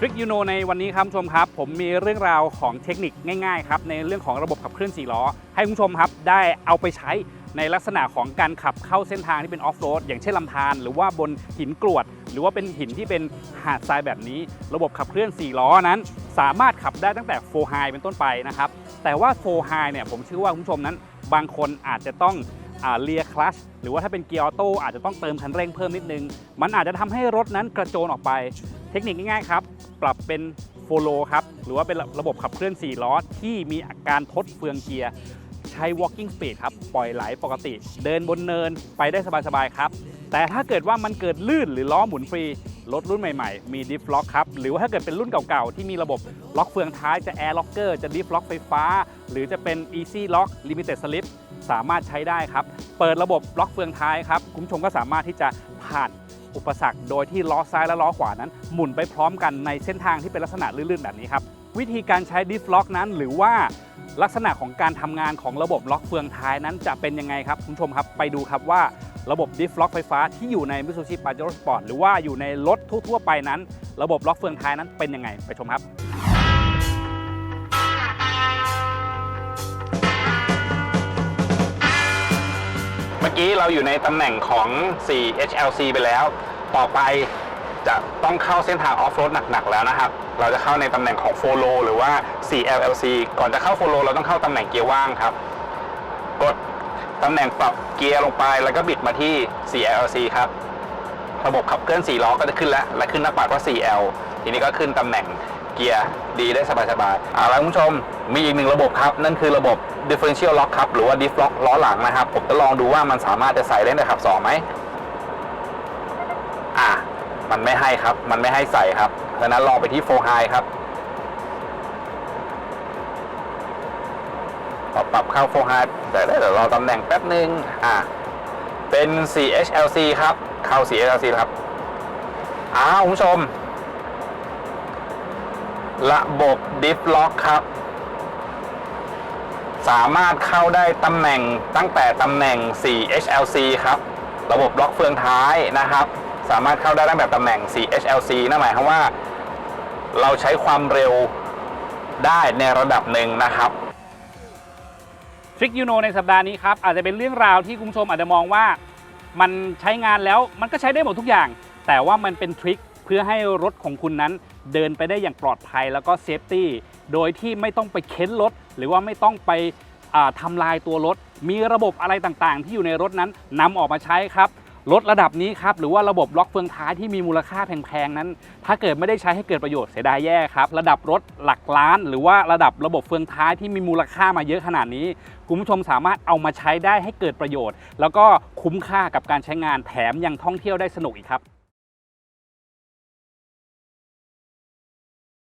ทริกยูโนในวันนี้ครับคุณผู้ชมครับ ผมมีเรื่องราวของเทคนิคง่ายๆครับในเรื่องของระบบขับเคลื่อน4ล้อ ให้คุณผู้ชมครับได้เอาไปใช้ในลักษณะของการขับเข้าเส้นทางที่เป็นออฟโรดอย่างเช่นลำธารหรือว่าบนหินกรวด หรือว่าเป็นหินที่เป็นหาดทรายแบบนี้ ระบบขับเคลื่อน4ล้อนั้น สามารถขับได้ตั้งแต่โฟไฮเป็นต้นไปนะครับแต่ว่าโฟไฮเนี่ยผมเชื่อว่าคุณผู้ชมนั้น บางคนอาจจะต้อง เลียคลัชหรือว่าถ้าเป็นเกียร์ออโต้อาจจะต้องเติมคันเร่งเพิ่มนิดนึง มันอาจจะทำให้รถนั้นกระโจนออกไป เทคนิคง่ายๆครับ ปรับเป็นโฟโลครับ หรือว่าเป็นระบบขับเคลื่อน 4 ล้อ ที่มีอาการทดเฟืองเกียร์ใช้ walking speed ครับ ปล่อยไหลปกติ เดินบนเนินไปได้สบายๆครับ แต่ถ้าเกิดว่ามันเกิดลื่นหรือล้อหมุนฟรี รถรุ่นใหม่ๆ มีดิฟล็อกครับ หรือว่าถ้าเกิดเป็นรุ่นเก่าๆ ที่มีระบบล็อกเฟืองท้ายจะแอร์ล็อกเกอร์จะดิฟล็อกไฟฟ้า หรือจะเป็น easy lock limited slip สามารถใช้ได้ครับ เปิดระบบล็อกเฟืองท้ายครับ คุณผู้ชมก็สามารถที่จะผ่านอุปสรรค โดยที่ล้อซ้ายและล้อขวานั้น หมุนไปพร้อมกันในเส้นทางที่เป็นลักษณะลื่นๆแบบนี้ครับ วิธีการใช้ดิฟล็อกนั้นหรือว่าลักษณะของการทำงานของระบบล็อกเฟืองท้ายนั้นจะเป็นยังไงครับคุณผู้ชมครับไปดูครับว่าระบบดิฟล็อกไฟฟ้าที่อยู่ใน Mitsubishi Pajero Sport หรือว่าอยู่ในรถทั่วๆไปนั้น ระบบล็อกเฟืองท้ายนั้นเป็นยังไงไปชมครับ กี้เราอยู่ในตำแหน่งของ 4HLC ไปแล้ว ต่อไปจะต้องเข้าเส้นทางออฟโรดหนักๆแล้วนะครับ เราจะเข้าในตำแหน่งของ Follow หรือว่า 4LLC ก่อนจะเข้า Follow เราต้องเข้าตำแหน่งเกียร์ว่างครับ กดตำแหน่งปรับเกียร์ลงไปแล้วก็บิดมาที่ 4LC ครับ ระบบขับเคลื่อน4ล้อก็จะขึ้นแล้ว และขึ้นหน้าปัดว่า 4L ทีนี้ก็ขึ้นตำแหน่ง เกียร์ดีได้สบายๆเอาละคุณผู้ชมมีอีกหนึ่งระบบครับ นั่นคือระบบ differential lock ครับ หรือว่า diff lock ล้อหลังนะครับ ผมจะลองดูว่ามันสามารถจะใส่ได้ในขับ2ไหมอะมันไม่ให้ครับ มันไม่ให้ใส่ครับดังนั้นลองไปที่4 high ครับปรับปรับเข้า4 high แต่เดี๋ยวรอตำแหน่งแป๊บหนึ่งอะเป็น 4HLC ครับ เข้า 4HLC ครับอ้าวคุณผู้ชม ระบบ Diff Lock ครับ สามารถเข้าได้ตำแหน่งตั้งแต่ตำแหน่ง 4HLC ครับ ระบบล็อกเฟืองท้ายนะครับ สามารถเข้าได้ตั้งแต่ตำแหน่ง 4HLC นั่นหมายความว่า เราใช้ความเร็วได้ในระดับหนึ่งนะครับทริคยูโนในสัปดาห์นี้ครับ อาจจะเป็นเรื่องราวที่คุณผู้ชมอาจจะมองว่า มันใช้งานแล้วมันก็ใช้ได้หมดทุกอย่าง แต่ว่ามันเป็นทริค เพื่อให้รถของคุณนั้นเดินไปได้อย่างปลอดภัยแล้วก็เซฟตี้โดยที่ไม่ต้องไปเค้นรถ หรือว่าไม่ต้องไปอ่าทำลายตัวรถ มีระบบอะไรต่างๆ ที่อยู่ในรถนั้นนำออกมาใช้ครับรถระดับนี้ครับหรือว่าระบบล็อกเฟืองท้ายที่มีมูลค่าแพงๆนั้น ถ้าเกิดไม่ได้ใช้ให้เกิดประโยชน์เสียดายแย่ครับ ระดับรถหลักล้าน หรือว่าระดับระบบเฟืองท้ายที่มีมูลค่ามาเยอะขนาดนี้ คุณผู้ชมสามารถเอามาใช้ได้ให้เกิดประโยชน์ แล้วก็คุ้มค่ากับการใช้งานแถมยังท่องเที่ยวได้สนุกอีกครับ